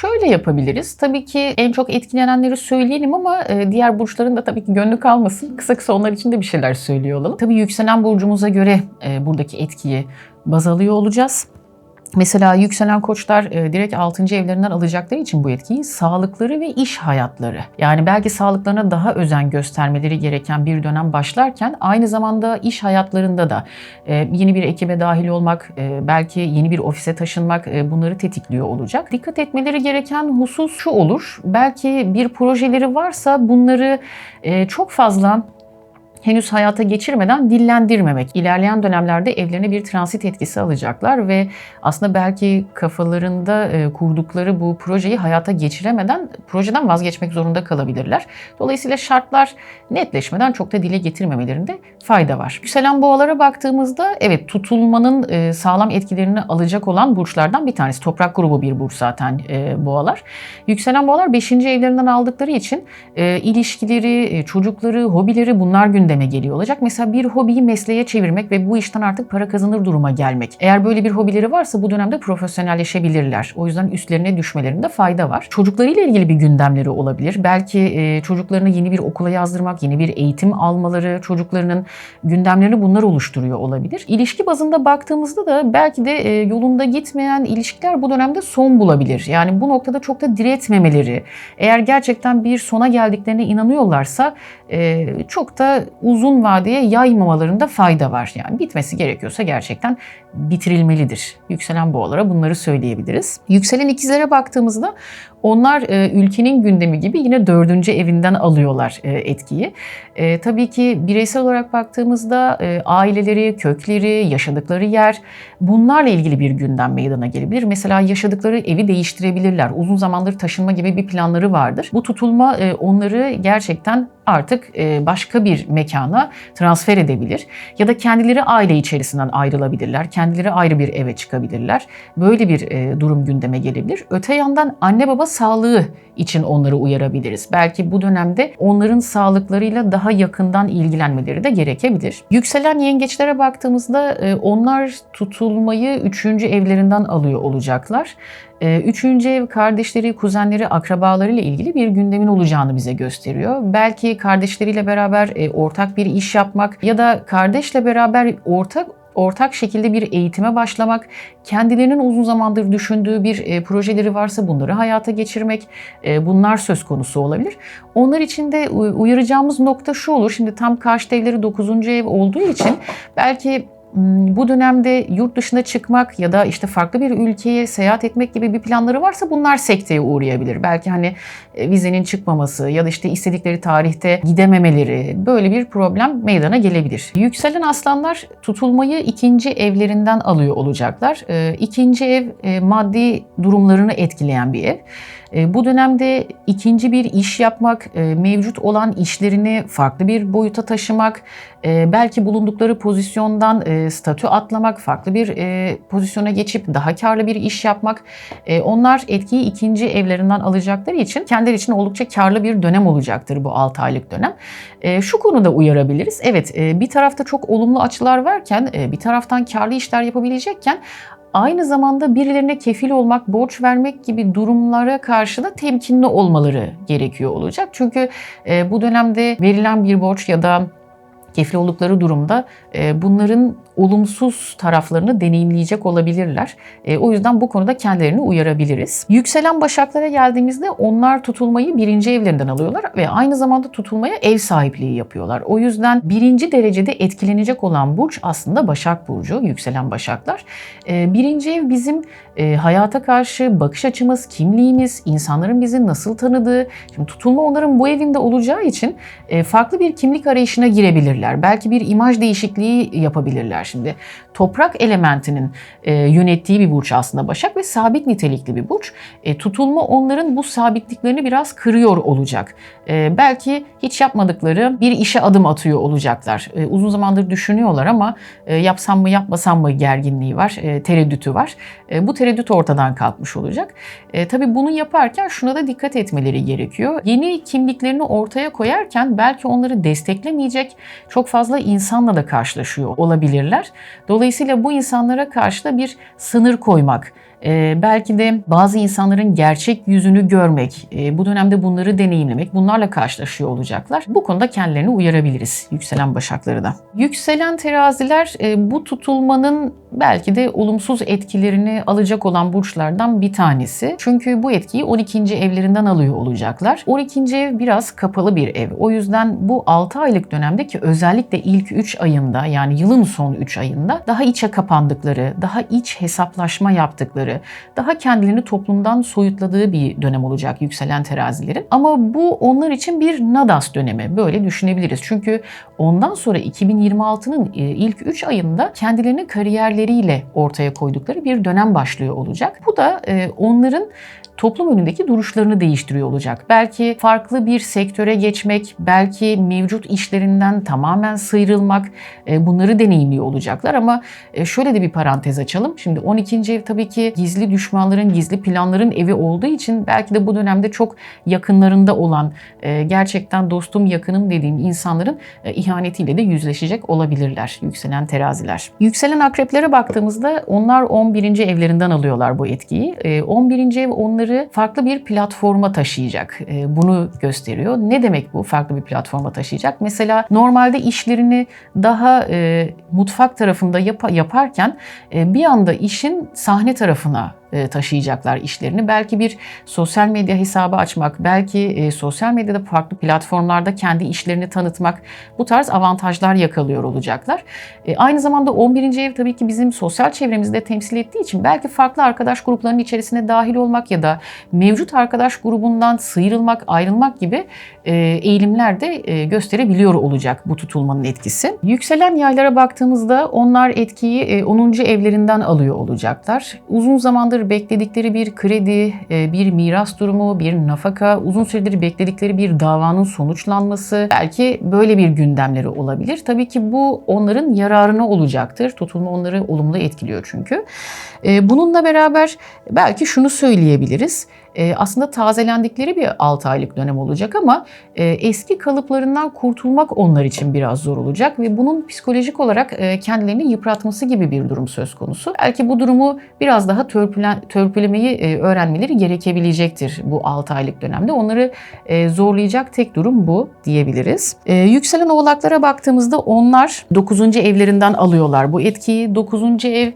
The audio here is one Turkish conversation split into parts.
Şöyle yapabiliriz. Tabii ki en çok etkilenenleri söyleyelim ama e, diğer burçların da tabii ki gönlü kalmasın. Kısa kısa onlar için de bir şeyler söylüyor olalım. Tabii yükselen burcumuza göre e, buradaki etkiyi baz alıyor olacağız. Mesela yükselen koçlar e, direkt 6. evlerinden alacakları için bu etkiyi sağlıkları ve iş hayatları. Yani belki sağlıklarına daha özen göstermeleri gereken bir dönem başlarken aynı zamanda iş hayatlarında da e, yeni bir ekibe dahil olmak, e, belki yeni bir ofise taşınmak e, bunları tetikliyor olacak. Dikkat etmeleri gereken husus şu olur. Belki bir projeleri varsa bunları e, çok fazla henüz hayata geçirmeden dillendirmemek. İlerleyen dönemlerde evlerine bir transit etkisi alacaklar ve aslında belki kafalarında e, kurdukları bu projeyi hayata geçiremeden projeden vazgeçmek zorunda kalabilirler. Dolayısıyla şartlar netleşmeden çok da dile getirmemelerinde fayda var. Yükselen boğalara baktığımızda evet tutulmanın e, sağlam etkilerini alacak olan burçlardan bir tanesi. Toprak grubu bir burç zaten e, boğalar. Yükselen boğalar 5. evlerinden aldıkları için ilişkileri, çocukları, hobileri bunlar gündeme geliyor olacak. Mesela bir hobiyi mesleğe çevirmek ve bu işten artık para kazanır duruma gelmek. Eğer böyle bir hobileri varsa bu dönemde profesyonelleşebilirler. O yüzden üstlerine düşmelerinde fayda var. Çocuklarıyla ilgili bir gündemleri olabilir. Belki e, çocuklarını yeni bir okula yazdırmak, yeni bir eğitim almaları, çocuklarının gündemlerini bunlar oluşturuyor olabilir. İlişki bazında baktığımızda da belki de e, yolunda gitmeyen ilişkiler bu dönemde son bulabilir. Yani bu noktada çok da diretmemeleri, eğer gerçekten bir sona geldiklerine inanıyorlarsa e, çok da uzun vadeye yaymamalarında fayda var. Yani bitmesi gerekiyorsa gerçekten bitirilmelidir. Yükselen boğalara bunları söyleyebiliriz. Yükselen ikizlere baktığımızda onlar e, ülkenin gündemi gibi yine dördüncü evinden alıyorlar e, etkiyi. E, tabii ki bireysel olarak baktığımızda e, aileleri, kökleri, yaşadıkları yer bunlarla ilgili bir gündem meydana gelebilir. Mesela yaşadıkları evi değiştirebilirler. Uzun zamandır taşınma gibi bir planları vardır. Bu tutulma e, onları gerçekten artık e, başka bir mekana transfer edebilir. Ya da kendileri aile içerisinden ayrılabilirler. Kendileri ayrı bir eve çıkabilirler. Böyle bir e, durum gündeme gelebilir. Öte yandan anne baba sağlığı için onları uyarabiliriz. Belki bu dönemde onların sağlıklarıyla daha yakından ilgilenmeleri de gerekebilir. Yükselen yengeçlere baktığımızda e, onlar tutulmayı üçüncü evlerinden alıyor olacaklar. Ee, üçüncü ev kardeşleri, kuzenleri, akrabalarıyla ilgili bir gündemin olacağını bize gösteriyor. Belki kardeşleriyle beraber e, ortak bir iş yapmak ya da kardeşle beraber ortak ortak şekilde bir eğitime başlamak, kendilerinin uzun zamandır düşündüğü bir e, projeleri varsa bunları hayata geçirmek, e, bunlar söz konusu olabilir. Onlar için de uyaracağımız nokta şu olur. Şimdi tam karşı evleri 9. ev olduğu için belki bu dönemde yurt dışına çıkmak ya da işte farklı bir ülkeye seyahat etmek gibi bir planları varsa bunlar sekteye uğrayabilir. Belki hani e, vizenin çıkmaması ya da işte istedikleri tarihte gidememeleri böyle bir problem meydana gelebilir. Yükselen aslanlar tutulmayı ikinci evlerinden alıyor olacaklar. E, ikinci ev e, maddi durumlarını etkileyen bir ev. E, bu dönemde ikinci bir iş yapmak, e, mevcut olan işlerini farklı bir boyuta taşımak, e, belki bulundukları pozisyondan statü atlamak, farklı bir pozisyona geçip daha karlı bir iş yapmak. Onlar etkiyi ikinci evlerinden alacakları için kendileri için oldukça karlı bir dönem olacaktır bu 6 aylık dönem. Şu konuda uyarabiliriz. Evet bir tarafta çok olumlu açılar varken bir taraftan karlı işler yapabilecekken aynı zamanda birilerine kefil olmak, borç vermek gibi durumlara karşı da temkinli olmaları gerekiyor olacak. Çünkü e, bu dönemde verilen bir borç ya da kefil oldukları durumda e, bunların olumsuz taraflarını deneyimleyecek olabilirler. E, o yüzden bu konuda kendilerini uyarabiliriz. Yükselen başaklara geldiğimizde onlar tutulmayı birinci evlerinden alıyorlar ve aynı zamanda tutulmaya ev sahipliği yapıyorlar. O yüzden birinci derecede etkilenecek olan burç aslında Başak Burcu, yükselen başaklar. E, birinci ev bizim e, hayata karşı bakış açımız, kimliğimiz, insanların bizi nasıl tanıdığı. Şimdi tutulma onların bu evinde olacağı için e, farklı bir kimlik arayışına girebilirler. Belki bir imaj değişikliği yapabilirler şimdi. Toprak elementinin e, yönettiği bir burç aslında Başak ve sabit nitelikli bir burç. E, tutulma onların bu sabitliklerini biraz kırıyor olacak. E, belki hiç yapmadıkları bir işe adım atıyor olacaklar. E, uzun zamandır düşünüyorlar ama e, yapsam mı yapmasam mı gerginliği var, e, tereddütü var. E, bu tereddüt ortadan kalkmış olacak. E, tabii bunu yaparken şuna da dikkat etmeleri gerekiyor. Yeni kimliklerini ortaya koyarken belki onları desteklemeyecek çok fazla insanla da karşılaşıyor olabilirler. Dolayısıyla bu insanlara karşı da bir sınır koymak, e, belki de bazı insanların gerçek yüzünü görmek, e, bu dönemde bunları deneyimlemek, bunlarla karşılaşıyor olacaklar. Bu konuda kendilerini uyarabiliriz yükselen başakları da. Yükselen teraziler e, bu tutulmanın belki de olumsuz etkilerini alacak olan burçlardan bir tanesi. Çünkü bu etkiyi 12. evlerinden alıyor olacaklar. 12. ev biraz kapalı bir ev. O yüzden bu 6 aylık dönemde ki özellikle ilk 3 ayında yani yılın son 3 ayında daha içe kapandıkları, daha iç hesaplaşma yaptıkları, daha kendilerini toplumdan soyutladığı bir dönem olacak yükselen terazilerin. Ama bu onlar için bir nadas dönemi. Böyle düşünebiliriz. Çünkü ondan sonra 2026'nın e, ilk 3 ayında kendilerini kariyerleriyle ortaya koydukları bir dönem başlıyor olacak. Bu da e, onların toplum önündeki duruşlarını değiştiriyor olacak. Belki farklı bir sektöre geçmek, belki mevcut işlerinden tamamen sıyrılmak e, bunları deneyimliyor olacaklar ama e, şöyle de bir parantez açalım. Şimdi 12. ev tabii ki gizli düşmanların, gizli planların evi olduğu için belki de bu dönemde çok yakınlarında olan, e, gerçekten dostum, yakınım dediğim insanların ihanetiyle de yüzleşecek olabilirler yükselen teraziler. Yükselen akreplere baktığımızda onlar 11. evlerinden alıyorlar bu etkiyi. 11. ev onları onları farklı bir platforma taşıyacak. E, bunu gösteriyor. Ne demek bu farklı bir platforma taşıyacak? Mesela normalde işlerini daha e, mutfak tarafında yap- yaparken e, bir anda işin sahne tarafına taşıyacaklar işlerini. Belki bir sosyal medya hesabı açmak, belki e, sosyal medyada farklı platformlarda kendi işlerini tanıtmak bu tarz avantajlar yakalıyor olacaklar. E, aynı zamanda 11. ev tabii ki bizim sosyal çevremizde temsil ettiği için belki farklı arkadaş gruplarının içerisine dahil olmak ya da mevcut arkadaş grubundan sıyrılmak, ayrılmak gibi eğilimler de gösterebiliyor olacak bu tutulmanın etkisi. Yükselen yaylara baktığımızda onlar etkiyi 10. evlerinden alıyor olacaklar. Uzun zamandır yıllardır bekledikleri bir kredi, e, bir miras durumu, bir nafaka, uzun süredir bekledikleri bir davanın sonuçlanması, belki böyle bir gündemleri olabilir. Tabii ki bu onların yararına olacaktır. Tutulma onları olumlu etkiliyor çünkü. E, bununla beraber belki şunu söyleyebiliriz e, aslında tazelendikleri bir 6 aylık dönem olacak ama eski kalıplarından kurtulmak onlar için biraz zor olacak ve bunun psikolojik olarak kendilerini yıpratması gibi bir durum söz konusu. Belki bu durumu biraz daha törpülen, törpülemeyi e, öğrenmeleri gerekebilecektir bu 6 aylık dönemde. Onları e, zorlayacak tek durum bu diyebiliriz. E, yükselen oğlaklara baktığımızda onlar 9. evlerinden alıyorlar bu etkiyi. 9. ev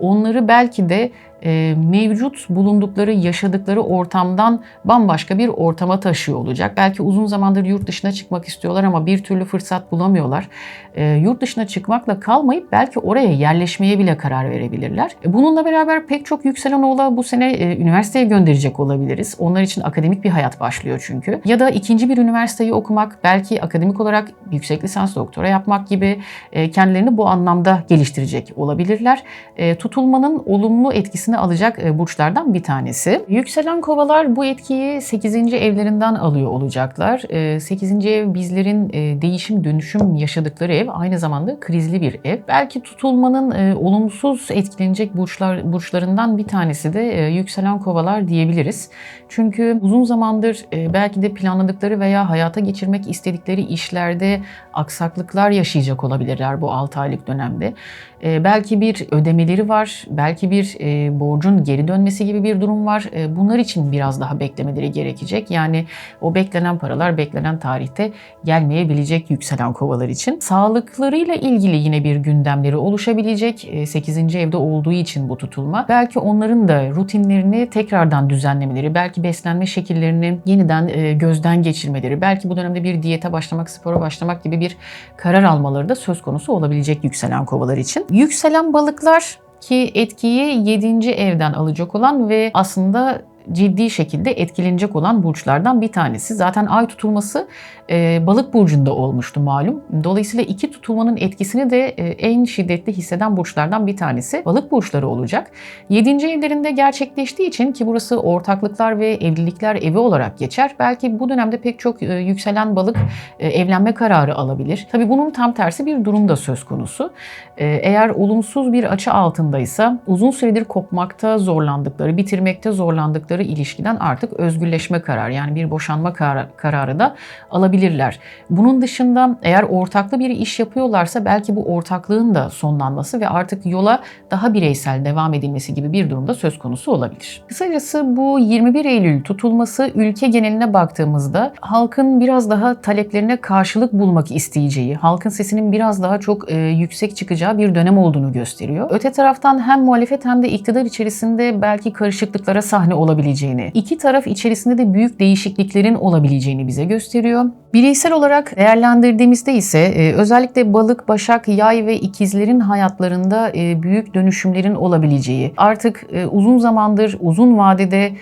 onları belki de e, mevcut bulundukları, yaşadıkları ortamdan bambaşka bir ortama taşıyor olacak. Belki uzun zamandır yurt dışına çıkmak istiyorlar ama bir türlü fırsat bulamıyorlar. E, yurt dışına çıkmakla kalmayıp belki oraya yerleşmeye bile karar verebilirler. E, bununla beraber pek çok yükselen oğla bu sene e, üniversiteye gönderecek olabiliriz. Onlar için akademik bir hayat başlıyor çünkü. Ya da ikinci bir üniversiteyi okumak, belki akademik olarak yüksek lisans doktora yapmak gibi e, kendilerini bu anlamda geliştirecek olabilirler. E, tutulmanın olumlu etkisini etkisini alacak e, burçlardan bir tanesi. Yükselen kovalar bu etkiyi 8. evlerinden alıyor olacaklar. 8. E, ev bizlerin e, değişim dönüşüm yaşadıkları ev aynı zamanda krizli bir ev. Belki tutulmanın olumsuz etkilenecek burçlar burçlarından bir tanesi de yükselen kovalar diyebiliriz. Çünkü uzun zamandır belki de planladıkları veya hayata geçirmek istedikleri işlerde aksaklıklar yaşayacak olabilirler bu 6 aylık dönemde. Belki bir ödemeleri var, belki bir borcun geri dönmesi gibi bir durum var. E, bunlar için biraz daha beklemeleri gerekecek. Yani o beklenen paralar beklenen tarihte gelmeyebilecek yükselen kovalar için. Sağlıklarıyla ilgili yine bir gündemleri oluşabilecek. 8. E, evde olduğu için bu tutulma. Belki onların da rutinlerini tekrardan düzenlemeleri, belki beslenme şekillerini yeniden e, gözden geçirmeleri, belki bu dönemde bir diyete başlamak, spora başlamak gibi bir karar almaları da söz konusu olabilecek yükselen kovalar için. Yükselen balıklar ki etkiyi 7. evden alacak olan ve aslında ciddi şekilde etkilenecek olan burçlardan bir tanesi. Zaten ay tutulması e, balık burcunda olmuştu malum. Dolayısıyla iki tutulmanın etkisini de e, en şiddetli hisseden burçlardan bir tanesi balık burçları olacak. Yedinci evlerinde gerçekleştiği için ki burası ortaklıklar ve evlilikler evi olarak geçer. Belki bu dönemde pek çok e, yükselen balık e, evlenme kararı alabilir. Tabii bunun tam tersi bir durum da söz konusu. E, eğer olumsuz bir açı altındaysa uzun süredir kopmakta zorlandıkları, bitirmekte zorlandıkları aldıkları ilişkiden artık özgürleşme kararı yani bir boşanma kar- kararı da alabilirler. Bunun dışında eğer ortaklı bir iş yapıyorlarsa belki bu ortaklığın da sonlanması ve artık yola daha bireysel devam edilmesi gibi bir durumda söz konusu olabilir. Kısacası bu 21 Eylül tutulması ülke geneline baktığımızda halkın biraz daha taleplerine karşılık bulmak isteyeceği, halkın sesinin biraz daha çok e, yüksek çıkacağı bir dönem olduğunu gösteriyor. Öte taraftan hem muhalefet hem de iktidar içerisinde belki karışıklıklara sahne olabileceğini, iki taraf içerisinde de büyük değişikliklerin olabileceğini bize gösteriyor. Bireysel olarak değerlendirdiğimizde ise e, özellikle balık, başak, yay ve ikizlerin hayatlarında e, büyük dönüşümlerin olabileceği, artık e, uzun zamandır, uzun vadede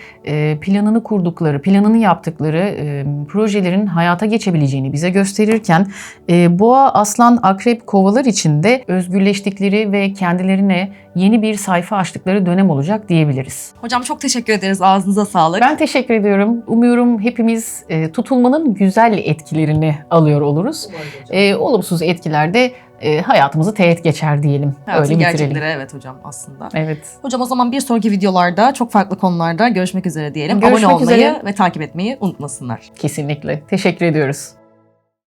planını kurdukları, planını yaptıkları projelerin hayata geçebileceğini bize gösterirken boğa, aslan, akrep, kovalar için de özgürleştikleri ve kendilerine yeni bir sayfa açtıkları dönem olacak diyebiliriz. Hocam çok teşekkür ederiz. Ağzınıza sağlık. Ben teşekkür ediyorum. Umuyorum hepimiz e, tutulmanın güzel etkilerini alıyor oluruz. E, olumsuz etkiler de e, hayatımızı teğet geçer diyelim. Hayatın Öyle bitirelim. gerçekleri evet hocam aslında. Evet. Hocam o zaman bir sonraki videolarda çok farklı konularda görüşmek üzere diyelim. Görüşmek Abone olmayı üzere. ve takip etmeyi unutmasınlar. Kesinlikle. Teşekkür ediyoruz.